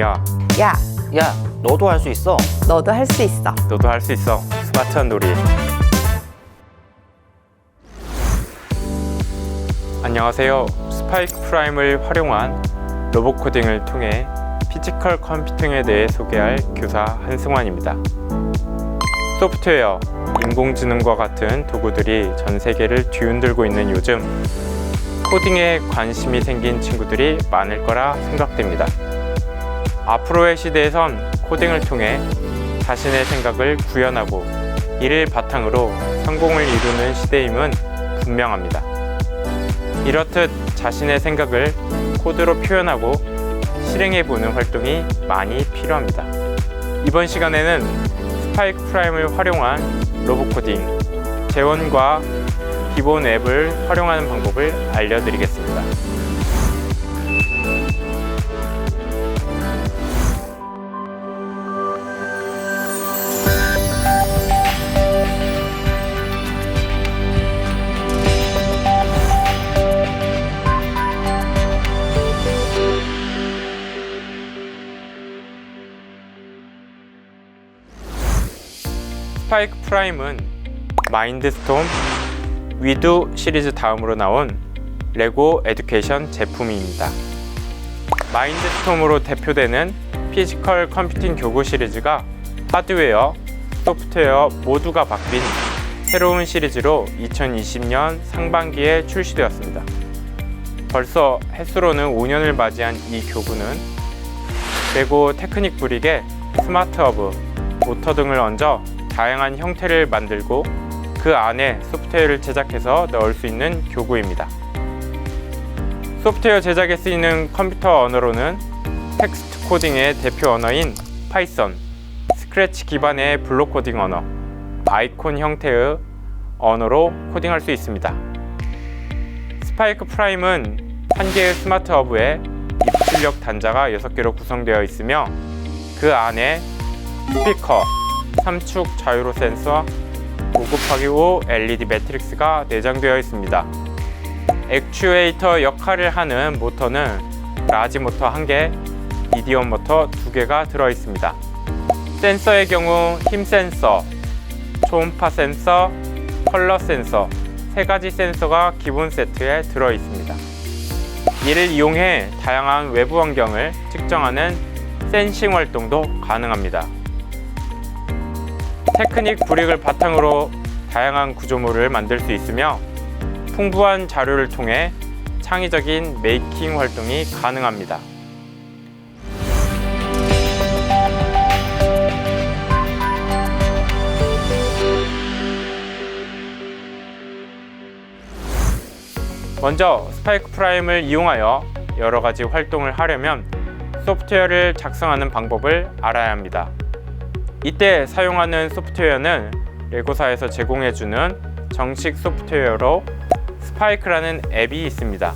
야, 야, 야, 너도 할 수 있어. 너도 할 수 있어. 너도 할 수 있어. 스마트한 놀이. 안녕하세요. 스파이크 프라임을 활용한 로봇 코딩을 통해 피지컬 컴퓨팅에 대해 소개할 교사 한승환입니다. 소프트웨어, 인공지능과 같은 도구들이 전 세계를 뒤흔들고 있는 요즘 코딩에 관심이 생긴 친구들이 많을 거라 생각됩니다. 앞으로의 시대에선 코딩을 통해 자신의 생각을 구현하고 이를 바탕으로 성공을 이루는 시대임은 분명합니다. 이렇듯 자신의 생각을 코드로 표현하고 실행해 보는 활동이 많이 필요합니다. 이번 시간에는 스파이크 프라임을 활용한 로봇 코딩, 재원과 기본 앱을 활용하는 방법을 알려드리겠습니다. 스파이크 프라임은 마인드스톰 위드 시리즈 다음으로 나온 레고 에듀케이션 제품입니다. 마인드스톰으로 대표되는 피지컬 컴퓨팅 교구 시리즈가 하드웨어, 소프트웨어 모두가 바뀐 새로운 시리즈로 2020년 상반기에 출시되었습니다. 벌써 햇수로는 5년을 맞이한 이 교구는 레고 테크닉 브릭에 스마트 허브, 모터 등을 얹어 다양한 형태를 만들고 그 안에 소프트웨어를 제작해서 넣을 수 있는 교구입니다. 소프트웨어 제작에 쓰이는 컴퓨터 언어로는 텍스트 코딩의 대표 언어인 파이썬, 스크래치 기반의 블록 코딩 언어, 아이콘 형태의 언어로 코딩할 수 있습니다. 스파이크 프라임은 한 개의 스마트 허브에 입출력 단자가 6개로 구성되어 있으며 그 안에 스피커, 3축 자유로 센서, 5 곱하기 5 LED 매트릭스가 내장되어 있습니다. 액추에이터 역할을 하는 모터는 라지 모터 1개, 미디엄 모터 2개가 들어 있습니다. 센서의 경우 힘 센서, 초음파 센서, 컬러 센서 세 가지 센서가 기본 세트에 들어 있습니다. 이를 이용해 다양한 외부 환경을 측정하는 센싱 활동도 가능합니다. 테크닉 브릭을 바탕으로 다양한 구조물을 만들 수 있으며 풍부한 자료를 통해 창의적인 메이킹 활동이 가능합니다. 먼저 스파이크 프라임을 이용하여 여러 가지 활동을 하려면 소프트웨어를 작성하는 방법을 알아야 합니다. 이때 사용하는 소프트웨어는 레고사에서 제공해주는 정식 소프트웨어로 스파이크라는 앱이 있습니다.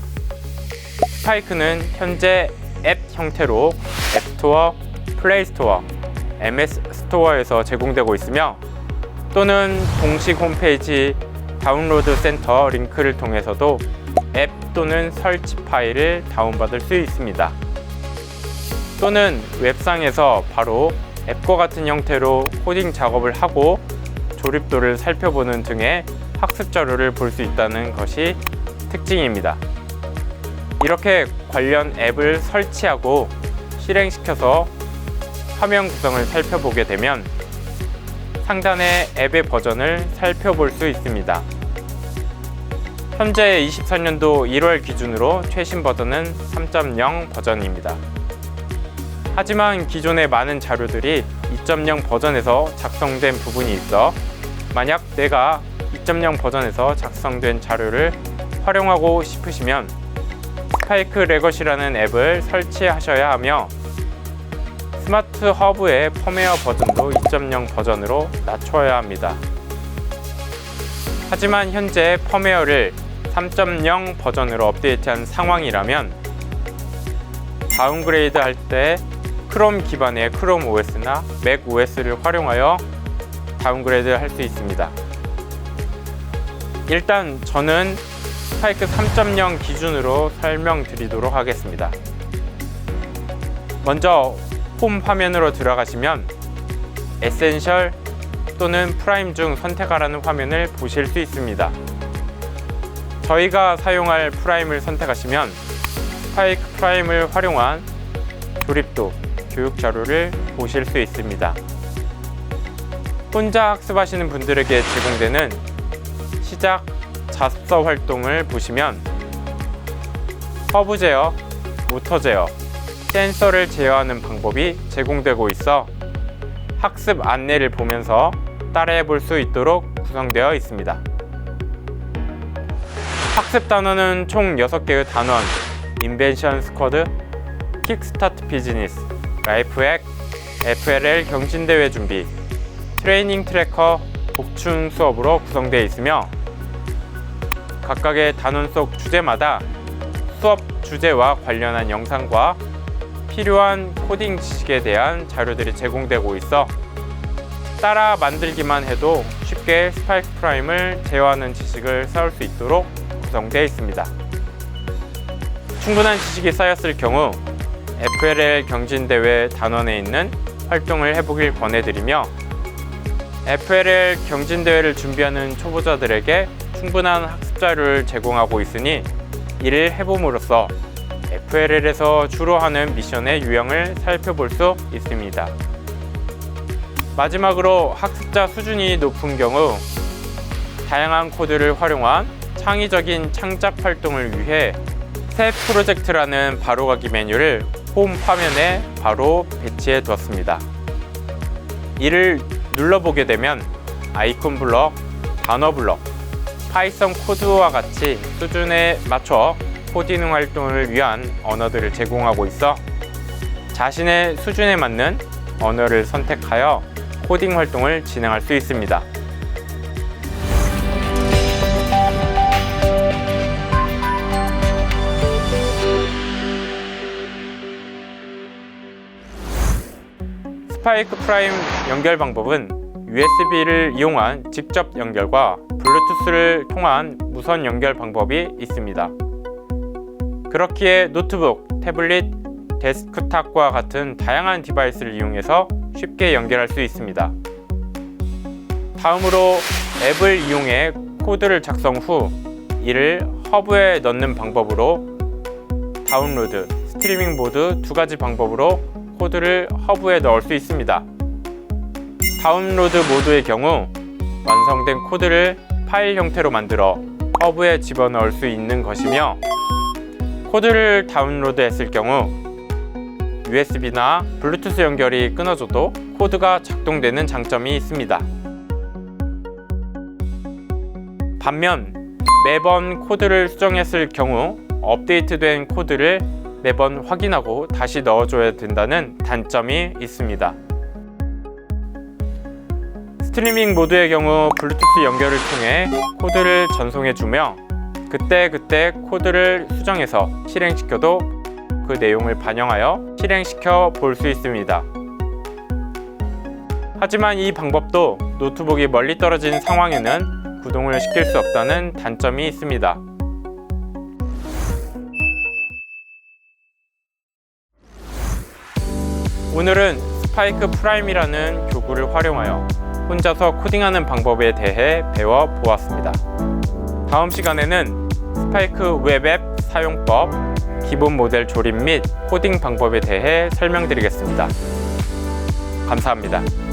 스파이크는 현재 앱 형태로 앱스토어, 플레이스토어, MS 스토어에서 제공되고 있으며 또는 공식 홈페이지 다운로드 센터 링크를 통해서도 앱 또는 설치 파일을 다운받을 수 있습니다. 또는 웹상에서 바로 앱과 같은 형태로 코딩 작업을 하고 조립도를 살펴보는 등의 학습 자료를 볼 수 있다는 것이 특징입니다. 이렇게 관련 앱을 설치하고 실행시켜서 화면 구성을 살펴보게 되면 상단의 앱의 버전을 살펴볼 수 있습니다. 현재 24년도 1월 기준으로 최신 버전은 3.0 버전입니다. 하지만 기존의 많은 자료들이 2.0 버전에서 작성된 부분이 있어 만약 내가 2.0 버전에서 작성된 자료를 활용하고 싶으시면 스파이크 레것이라는 앱을 설치하셔야 하며 스마트 허브의 펌웨어 버전도 2.0 버전으로 낮춰야 합니다. 하지만 현재 펌웨어를 3.0 버전으로 업데이트한 상황이라면 다운그레이드 할때 크롬 기반의 크롬 OS나 맥 OS를 활용하여 다운그레이드 할 수 있습니다. 일단 저는 스파이크 3.0 기준으로 설명드리도록 하겠습니다. 먼저 홈 화면으로 들어가시면 에센셜 또는 프라임 중 선택하라는 화면을 보실 수 있습니다. 저희가 사용할 프라임을 선택하시면 스파이크 프라임을 활용한 조립도 교육 자료를 보실 수 있습니다. 혼자 학습하시는 분들에게 제공되는 시작 자습서 활동을 보시면 허브 제어, 모터 제어, 센서를 제어하는 방법이 제공되고 있어 학습 안내를 보면서 따라해 볼 수 있도록 구성되어 있습니다. 학습 단어는 총 6개의 단원, 인벤션 스쿼드, 킥스타트 비즈니스, 라이프액, FLL 경진대회 준비, 트레이닝 트래커, 복충 수업으로 구성되어 있으며 각각의 단원 속 주제마다 수업 주제와 관련한 영상과 필요한 코딩 지식에 대한 자료들이 제공되고 있어 따라 만들기만 해도 쉽게 스파이크 프라임을 제어하는 지식을 쌓을 수 있도록 구성되어 있습니다. 충분한 지식이 쌓였을 경우 FLL 경진대회 단원에 있는 활동을 해보길 권해드리며 FLL 경진대회를 준비하는 초보자들에게 충분한 학습 자료를 제공하고 있으니 이를 해봄으로써 FLL에서 주로 하는 미션의 유형을 살펴볼 수 있습니다. 마지막으로 학습자 수준이 높은 경우 다양한 코드를 활용한 창의적인 창작 활동을 위해 새 프로젝트라는 바로가기 메뉴를 홈 화면에 바로 배치해 두었습니다. 이를 눌러보게 되면 아이콘 블럭, 단어 블럭, 파이썬 코드와 같이 수준에 맞춰 코딩 활동을 위한 언어들을 제공하고 있어 자신의 수준에 맞는 언어를 선택하여 코딩 활동을 진행할 수 있습니다. 스파이크 프라임 연결 방법은 USB를 이용한 직접 연결과 블루투스를 통한 무선 연결 방법이 있습니다. 그렇기에 노트북, 태블릿, 데스크탑과 같은 다양한 디바이스를 이용해서 쉽게 연결할 수 있습니다. 다음으로 앱을 이용해 코드를 작성 후 이를 허브에 넣는 방법으로 다운로드, 스트리밍 모드 두 가지 방법으로 코드를 허브에 넣을 수 있습니다. 다운로드 모드의 경우 완성된 코드를 파일 형태로 만들어 허브에 집어넣을 수 있는 것이며 코드를 다운로드 했을 경우 USB나 블루투스 연결이 끊어져도 코드가 작동되는 장점이 있습니다. 반면 매번 코드를 수정했을 경우 업데이트된 코드를 매번 확인하고 다시 넣어줘야 된다는 단점이 있습니다. 스트리밍 모드의 경우 블루투스 연결을 통해 코드를 전송해주며 그때 그때 코드를 수정해서 실행시켜도 그 내용을 반영하여 실행시켜 볼 수 있습니다. 하지만 이 방법도 노트북이 멀리 떨어진 상황에는 구동을 시킬 수 없다는 단점이 있습니다. 오늘은 스파이크 프라임이라는 교구를 활용하여 혼자서 코딩하는 방법에 대해 배워 보았습니다. 다음 시간에는 스파이크 웹앱 사용법, 기본 모델 조립 및 코딩 방법에 대해 설명드리겠습니다. 감사합니다.